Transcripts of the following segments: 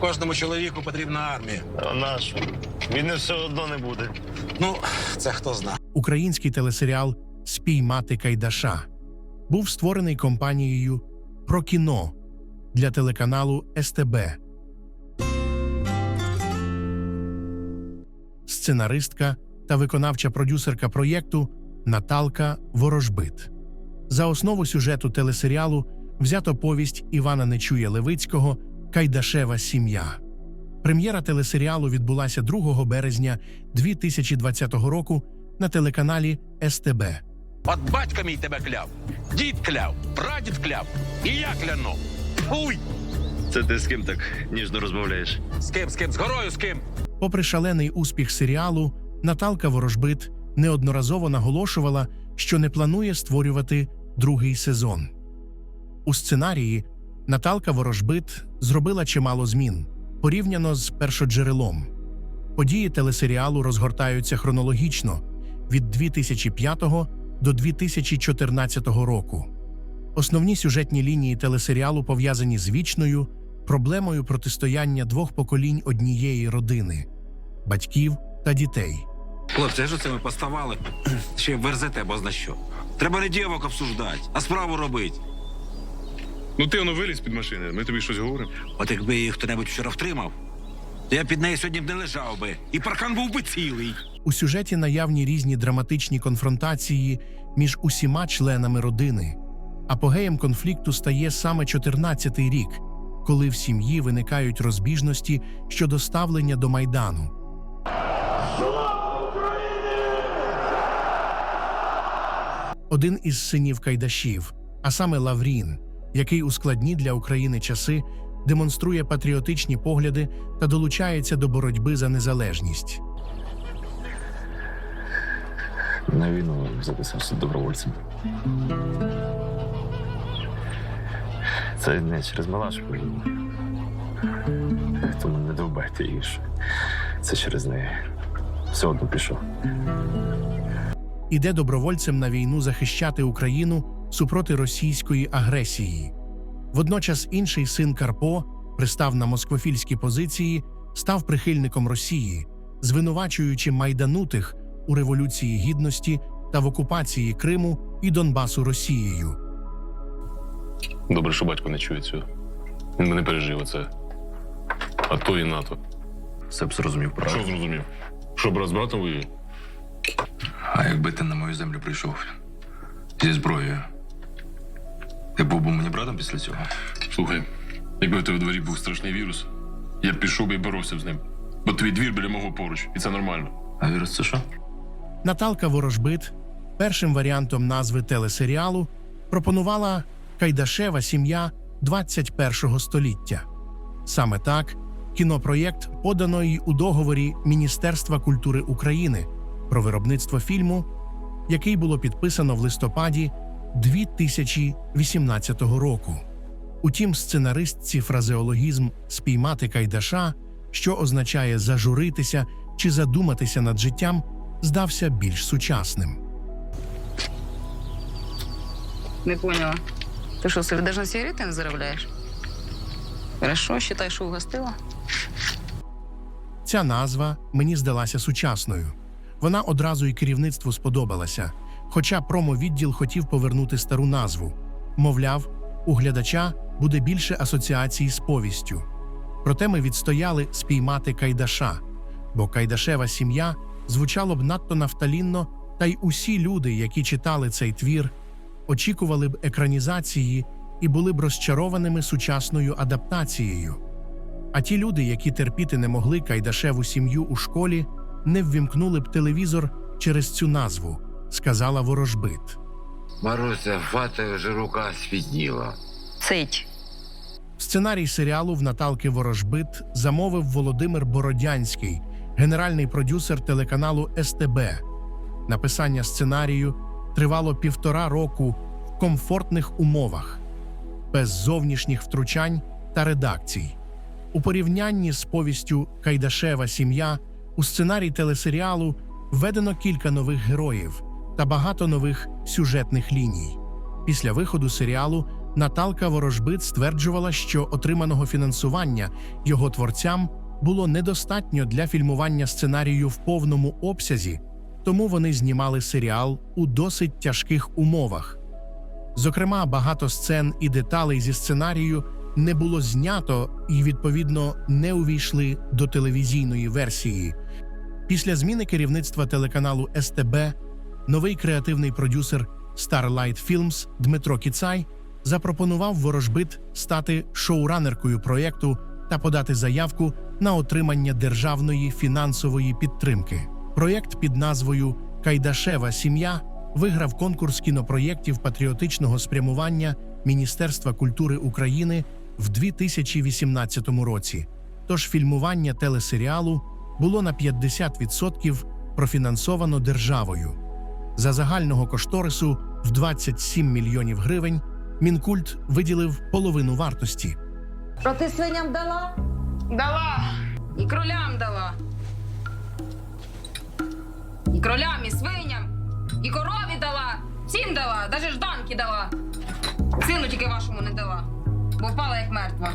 Кожному чоловіку потрібна армія. А нашу? Війни все одно не буде. Ну, це хто зна. Український телесеріал Спіймати Кайдаша був створений компанією про кіно для телеканалу СТБ. Сценаристка та виконавча продюсерка проєкту Наталка Ворожбит. За основу сюжету телесеріалу взято повість Івана Нечуя Левицького Кайдашева сім'я. Прем'єра телесеріалу відбулася 2 березня 2020 року на телеканалі СТБ. От батько мій тебе кляв, дід кляв, прадід кляв, і я кляну. Уй! Це ти з ким так ніжно розмовляєш? З ким, з ким, з горою, з ким? Попри шалений успіх серіалу, Наталка Ворожбит неодноразово наголошувала, що не планує створювати другий сезон. У сценарії Наталка Ворожбит зробила чимало змін порівняно з першоджерелом. Події телесеріалу розгортаються хронологічно від 2005 до 2014 року. Основні сюжетні лінії телесеріалу пов'язані з вічною проблемою протистояння двох поколінь однієї родини батьків та дітей. Хлопці, що це ми поставали? Ще верзете, бо зна що. Треба не дівок обсуждати, а справу робити. Ну ти воно виліз під машини, ми тобі щось говоримо. От якби її хто-небудь вчора втримав, то я під нею сьогодні б не лежав би, і паркан був би цілий. У сюжеті наявні різні драматичні конфронтації між усіма членами родини. Апогеєм конфлікту стає саме 14-й рік, коли в сім'ї виникають розбіжності щодо ставлення до майдану. Один із синів Кайдашів, а саме Лаврін, який у складні для України часи демонструє патріотичні погляди та долучається до боротьби за незалежність. На війну записався добровольцем. Це не через Малашку. Тому не довбайте її. Це через неї. Все одно пішов. іде добровольцем на війну захищати Україну супроти російської агресії. Водночас інший син Карпо пристав на москвофільські позиції, став прихильником Росії, звинувачуючи майданутих у революції гідності та в окупації Криму і Донбасу Росією. Добре, що батько не чує цього. Він би не пережив оце. А то і НАТО. Все б зрозумів Що зрозумів? Що брат з братом воює? А якби ти на мою землю прийшов зі зброєю, ти був би мені братом після цього? Слухай, якби в тебе в дворі був страшний вірус, я б пішов би і боровся з ним. Бо твій двір біля мого поруч, і це нормально. А вірус це що? Наталка Ворожбит першим варіантом назви телесеріалу пропонувала Кайдашева сім'я 21 століття. Саме так кінопроєкт подано й у договорі Міністерства культури України про виробництво фільму, який було підписано в листопаді 2018 року. Утім, сценаристці фразеологізм спіймати Кайдаша, що означає зажуритися чи задуматися над життям, здався більш сучасним. Не поняла. Ты что, себе даже на сигареты не заробляешь? Хорошо, считай, что угостила. Ця назва мені здалася сучасною. Вона одразу і керівництву сподобалася, хоча промовідділ хотів повернути стару назву. Мовляв, у глядача буде більше асоціацій з повістю. Проте ми відстояли спіймати Кайдаша, бо Кайдашева сім'я звучало б надто нафталінно, та й усі люди, які читали цей твір, очікували б екранізації і були б розчарованими сучасною адаптацією. А ті люди, які терпіти не могли Кайдашеву сім'ю у школі, не ввімкнули б телевізор через цю назву, сказала ворожбит. Маруся, фата вже рука світніла. Цить. Сценарій серіалу в Наталки Ворожбит замовив Володимир Бородянський, генеральний продюсер телеканалу СТБ. Написання сценарію тривало півтора року в комфортних умовах, без зовнішніх втручань та редакцій. У порівнянні з повістю Кайдашева сім'я у сценарій телесеріалу введено кілька нових героїв та багато нових сюжетних ліній. Після виходу серіалу Наталка Ворожбит стверджувала, що отриманого фінансування його творцям було недостатньо для фільмування сценарію в повному обсязі, тому вони знімали серіал у досить тяжких умовах. Зокрема, багато сцен і деталей зі сценарію не було знято і, відповідно, не увійшли до телевізійної версії. Після зміни керівництва телеканалу СТБ новий креативний продюсер Starlight Films Дмитро Кіцай запропонував Ворожбит стати шоуранеркою проєкту та подати заявку на отримання державної фінансової підтримки. Проєкт під назвою Кайдашева сім'я виграв конкурс кінопроєктів патріотичного спрямування Міністерства культури України в 2018 році. Тож фільмування телесеріалу було на 50% профінансовано державою. За загального кошторису в 27 мільйонів гривень Мінкульт виділив половину вартості. Що ти свиням дала? Дала. І кролям дала. І кролям, і свиням, і корові дала. Всім дала, навіть жданки дала. Сину тільки вашому не дала, бо впала як мертва.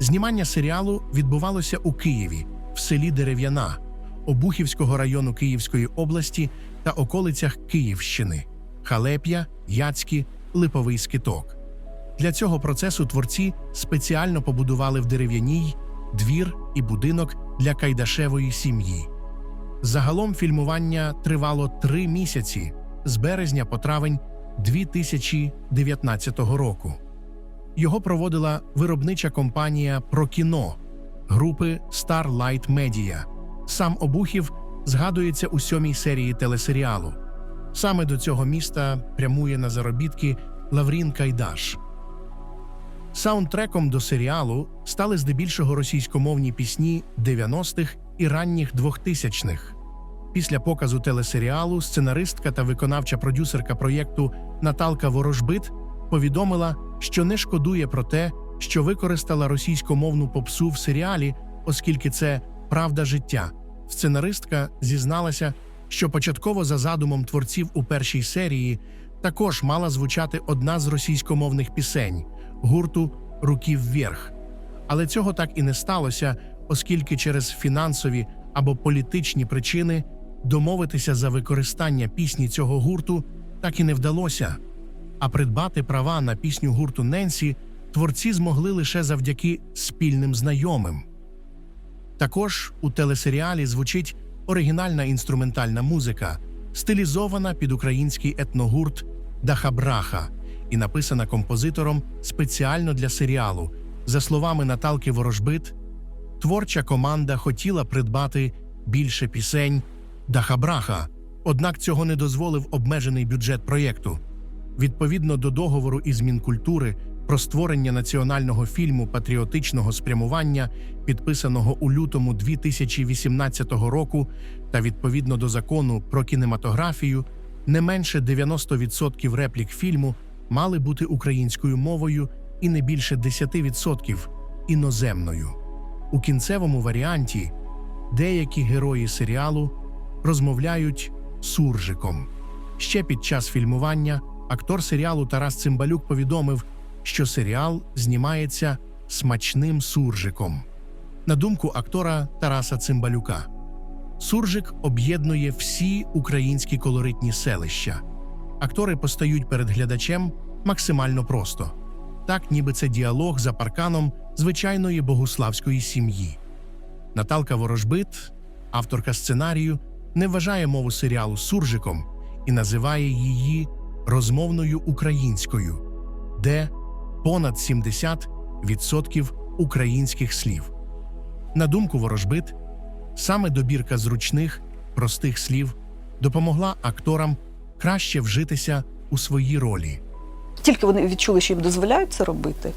Знімання серіалу відбувалося у Києві, в селі Дерев'яна, Обухівського району Київської області та околицях Київщини Халеп'я, Яцькі, Липовий Скиток. Для цього процесу творці спеціально побудували в дерев'яній двір і будинок для Кайдашевої сім'ї. Загалом фільмування тривало три місяці з березня по травень 2019 року. Його проводила виробнича компанія «Прокіно» групи Starlight Media. Сам Обухів згадується у сьомій серії телесеріалу. Саме до цього міста прямує на заробітки Лаврін Кайдаш. Саундтреком до серіалу стали здебільшого російськомовні пісні 90-х і ранніх 2000-х. Після показу телесеріалу сценаристка та виконавча продюсерка проєкту Наталка Ворожбит повідомила, що не шкодує про те, що використала російськомовну попсу в серіалі, оскільки це правда життя. Сценаристка зізналася, що початково за задумом творців у першій серії також мала звучати одна з російськомовних пісень гурту Руки вверх. Але цього так і не сталося, оскільки через фінансові або політичні причини домовитися за використання пісні цього гурту так і не вдалося. А придбати права на пісню гурту Ненсі творці змогли лише завдяки спільним знайомим. Також у телесеріалі звучить оригінальна інструментальна музика, стилізована під український етногурт Дахабраха і написана композитором спеціально для серіалу. За словами Наталки Ворожбит, творча команда хотіла придбати більше пісень Дахабраха, однак цього не дозволив обмежений бюджет проєкту. Відповідно до договору із Мінкультури про створення національного фільму патріотичного спрямування, підписаного у лютому 2018 року, та відповідно до закону про кінематографію, не менше 90% реплік фільму мали бути українською мовою і не більше 10% іноземною. У кінцевому варіанті деякі герої серіалу розмовляють суржиком. Ще під час фільмування актор серіалу Тарас Цимбалюк повідомив, що серіал знімається смачним суржиком. На думку актора Тараса Цимбалюка, суржик об'єднує всі українські колоритні селища. Актори постають перед глядачем максимально просто, так ніби це діалог за парканом звичайної богуславської сім'ї. Наталка Ворожбит, авторка сценарію, не вважає мову серіалу суржиком і називає її розмовною українською, де понад 70% українських слів. На думку Ворожбит, саме добірка зручних, простих слів допомогла акторам краще вжитися у своїй ролі. Тільки вони відчули, що їм дозволяють це робити,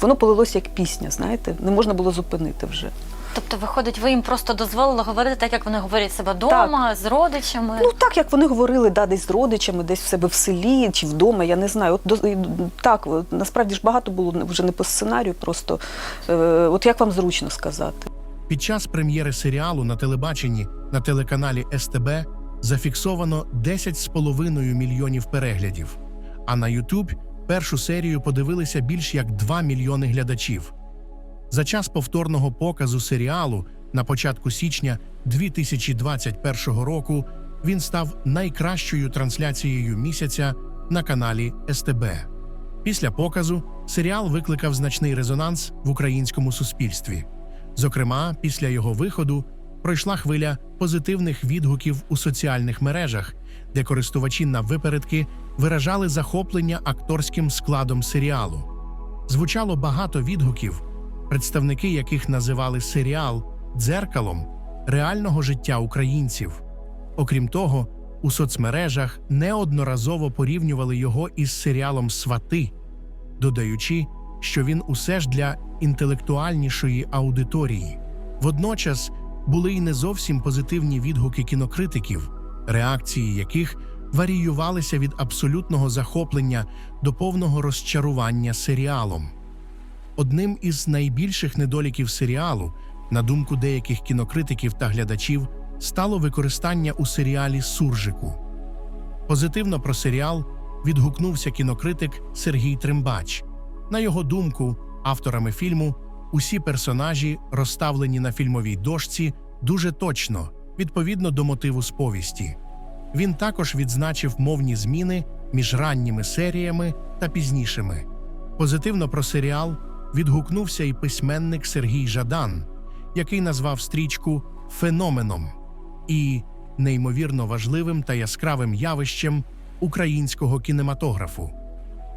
воно полилося як пісня, знаєте, не можна було зупинити вже. Тобто, виходить, ви їм просто дозволили говорити так, як вони говорять себе вдома, з родичами. Ну так, як вони говорили, да, десь з родичами, десь в себе в селі чи вдома, я не знаю. От до- і, так, от, насправді ж багато було вже не по сценарію, просто е, от як вам зручно сказати. Під час прем'єри серіалу на телебаченні на телеканалі СТБ зафіксовано 10,5 мільйонів переглядів, а на YouTube першу серію подивилися більш як 2 мільйони глядачів. За час повторного показу серіалу на початку січня 2021 року він став найкращою трансляцією місяця на каналі СТБ. Після показу серіал викликав значний резонанс в українському суспільстві. Зокрема, після його виходу пройшла хвиля позитивних відгуків у соціальних мережах, де користувачі на випередки виражали захоплення акторським складом серіалу. Звучало багато відгуків, представники яких називали серіал дзеркалом реального життя українців. Окрім того, у соцмережах неодноразово порівнювали його із серіалом Свати, додаючи, що він усе ж для інтелектуальнішої аудиторії. Водночас були й не зовсім позитивні відгуки кінокритиків, реакції яких варіювалися від абсолютного захоплення до повного розчарування серіалом. Одним із найбільших недоліків серіалу, на думку деяких кінокритиків та глядачів, стало використання у серіалі суржику. Позитивно про серіал відгукнувся кінокритик Сергій Трембач. На його думку, авторами фільму усі персонажі, розставлені на фільмовій дошці, дуже точно, відповідно до мотиву сповісті. Він також відзначив мовні зміни між ранніми серіями та пізнішими. Позитивно про серіал відгукнувся і письменник Сергій Жадан, який назвав стрічку феноменом і неймовірно важливим та яскравим явищем українського кінематографу.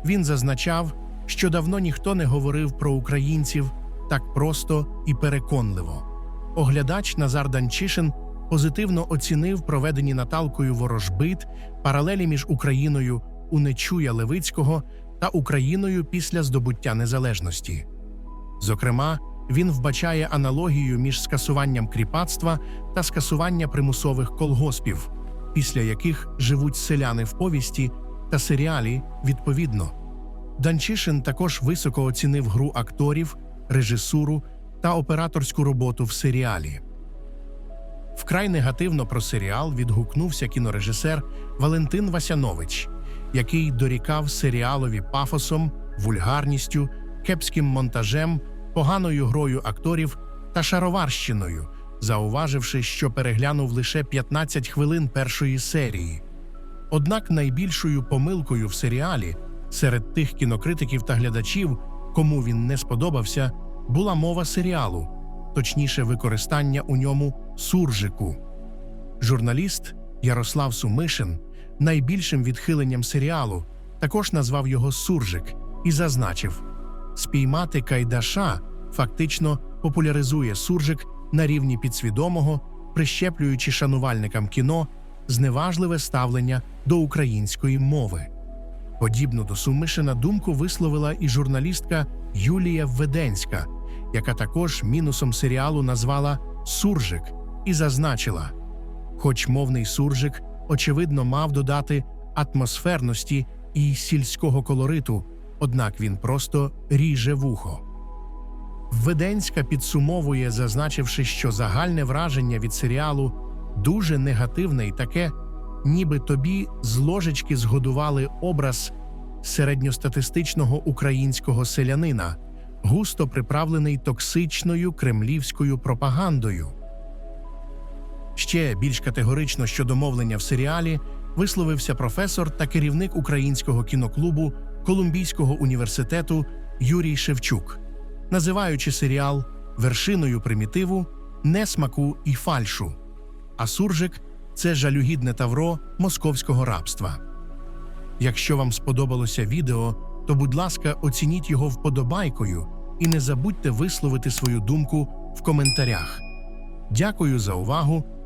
Він зазначав, що давно ніхто не говорив про українців так просто і переконливо. Оглядач Назар Данчишин позитивно оцінив проведені Наталкою ворожбит паралелі між Україною у Нечуя Левицького та Україною після здобуття незалежності. Зокрема, він вбачає аналогію між скасуванням кріпацтва та скасування примусових колгоспів, після яких живуть селяни в повісті та серіалі відповідно. Данчишин також високо оцінив гру акторів, режисуру та операторську роботу в серіалі. Вкрай негативно про серіал відгукнувся кінорежисер Валентин Васянович, який дорікав серіалові пафосом, вульгарністю, кепським монтажем, поганою грою акторів та шароварщиною, зауваживши, що переглянув лише 15 хвилин першої серії. Однак найбільшою помилкою в серіалі серед тих кінокритиків та глядачів, кому він не сподобався, була мова серіалу, точніше, використання у ньому суржику. Журналіст Ярослав Сумишин найбільшим відхиленням серіалу також назвав його суржик і зазначив: спіймати Кайдаша фактично популяризує суржик на рівні підсвідомого, прищеплюючи шанувальникам кіно зневажливе ставлення до української мови. Подібну до Сумишина думку висловила і журналістка Юлія Введенська, яка також мінусом серіалу назвала суржик і зазначила: хоч мовний суржик, очевидно, мав додати атмосферності і сільського колориту, однак він просто ріже вухо. Введенська підсумовує, зазначивши, що загальне враження від серіалу дуже негативне і таке, ніби тобі з ложечки згодували образ середньостатистичного українського селянина, густо приправлений токсичною кремлівською пропагандою. Ще більш категорично щодо мовлення в серіалі висловився професор та керівник українського кіноклубу Колумбійського університету Юрій Шевчук, називаючи серіал вершиною примітиву, несмаку і фальшу. А суржик це жалюгідне тавро московського рабства. Якщо вам сподобалося відео, то, будь ласка, оцініть його вподобайкою і не забудьте висловити свою думку в коментарях. Дякую за увагу